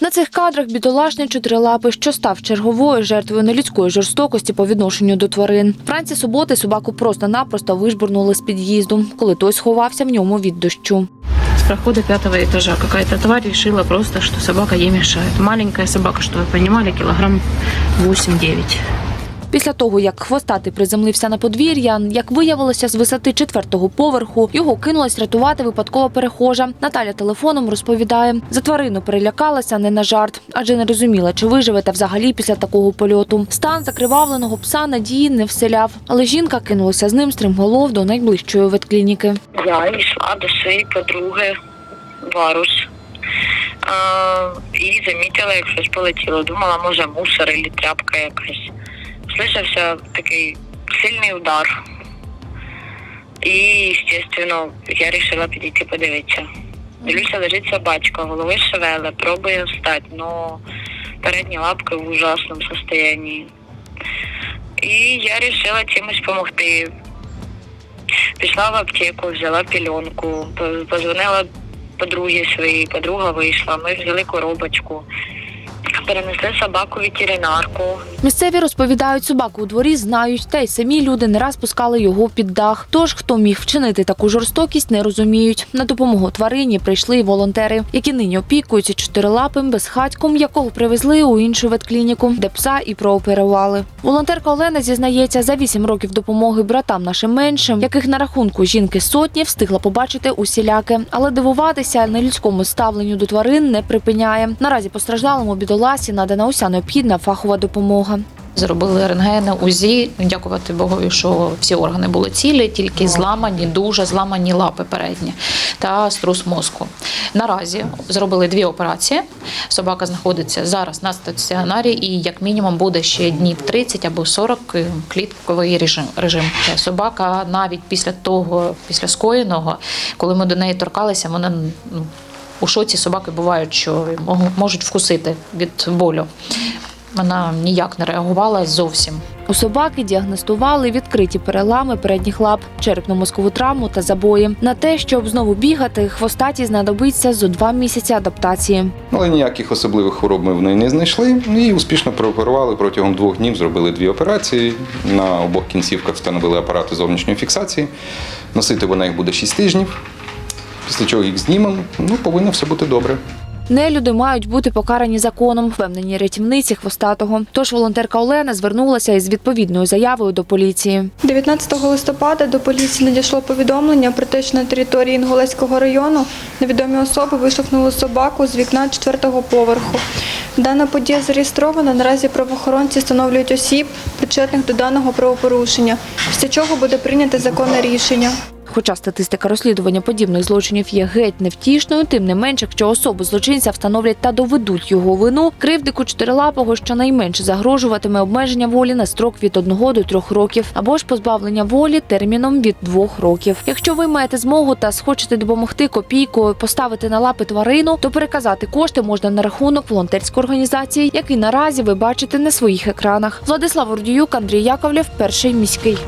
На цих кадрах бідолашний чотирилапий, що став черговою жертвою нелюдської жорстокості по відношенню до тварин. Вранці суботи собаку просто-напросто вижбурнули з під'їзду, коли той сховався в ньому від дощу. Прохода пятого этажа какая-то тварь решила просто, что собака ей мешает. Маленькая собака, что вы понимали, килограмм 8-9. Після того, як хвостатий приземлився на подвір'я, як виявилося з висоти четвертого поверху, його кинулась рятувати випадкова перехожа. Наталя телефоном розповідає, за тварину перелякалася не на жарт, адже не розуміла, чи виживе та взагалі після такого польоту. Стан закривавленого пса надії не вселяв, але жінка кинулася з ним стрімголов до найближчої ветклініки. Я йшла до своєї подруги Варус. І замітила, як щось полетіло. Думала, може мусор або тряпка якась. Слышався такий сильний удар. І, звісно, я вирішила підійти подивитися. Дивлюся, лежить собачка, голови шевеле, пробує встати, но передні лапки в ужасному стані. І я вирішила чимось допомогти. Пішла в аптеку, взяла пільонку, по- позвонила подругі своїй, подруга вийшла, ми взяли коробочку, перенесли собаку в ветеринарку. Місцеві розповідають, собаку у дворі знають, та й самі люди не раз пускали його під дах. Тож, хто міг вчинити таку жорстокість, не розуміють. На допомогу тварині прийшли й волонтери, які нині опікуються чотирилапим безхатьком, якого привезли у іншу ветклініку, де пса і прооперували. Волонтерка Олена зізнається, за вісім років допомоги братам нашим меншим, яких на рахунку жінки сотні, встигла побачити усіляке, але дивуватися нелюдському ставленню до тварин не припиняє. Наразі постраждалому бідоласі надана уся необхідна фахова допомога. Зробили рентгени, УЗІ. Дякувати Богові, що всі органи були цілі, тільки зламані, дуже зламані лапи передні та струс мозку. Наразі зробили дві операції. Собака знаходиться зараз на стаціонарі, і як мінімум буде ще днів 30 або 40 клітковий режим. режим. Собака навіть після того, після скоєного, коли ми до неї торкалися, вона ну, у шоці собаки бувають, що можуть вкусити від болю. Вона ніяк не реагувала зовсім. У собаки діагностували відкриті перелами передніх лап, черепно-мозкову травму та забої. На те, щоб знову бігати, хвостаті знадобиться зо два місяці адаптації. Але ніяких особливих хвороб ми в неї не знайшли і успішно прооперували протягом двох днів. Зробили дві операції. На обох кінцівках встановили апарати зовнішньої фіксації. Носити вона їх буде 6 тижнів. Після чого їх знімемо. Ну, повинно все бути добре. Нелюди мають бути покарані законом, впевнені рятівниці хвостатого. Тож волонтерка Олена звернулася із відповідною заявою до поліції. 19 листопада до поліції надійшло повідомлення про те, що на території Інгулецького району невідомі особи виштовхнули собаку з вікна четвертого поверху. Дана подія зареєстрована. Наразі правоохоронці встановлюють осіб, причетних до даного правопорушення, після чого буде прийнято законне рішення. Хоча статистика розслідування подібних злочинів є геть невтішною, тим не менш, якщо особи злочинця встановлять та доведуть його вину, кривдику чотирилапого щонайменше загрожуватиме обмеження волі на строк від 1 до 3 років або ж позбавлення волі терміном від 2 років. Якщо ви маєте змогу та схочете допомогти копійкою поставити на лапи тварину, то переказати кошти можна на рахунок волонтерської організації, який наразі ви бачите на своїх екранах. Владислав Ордіюк, Андрій Яковлєв, перший міський.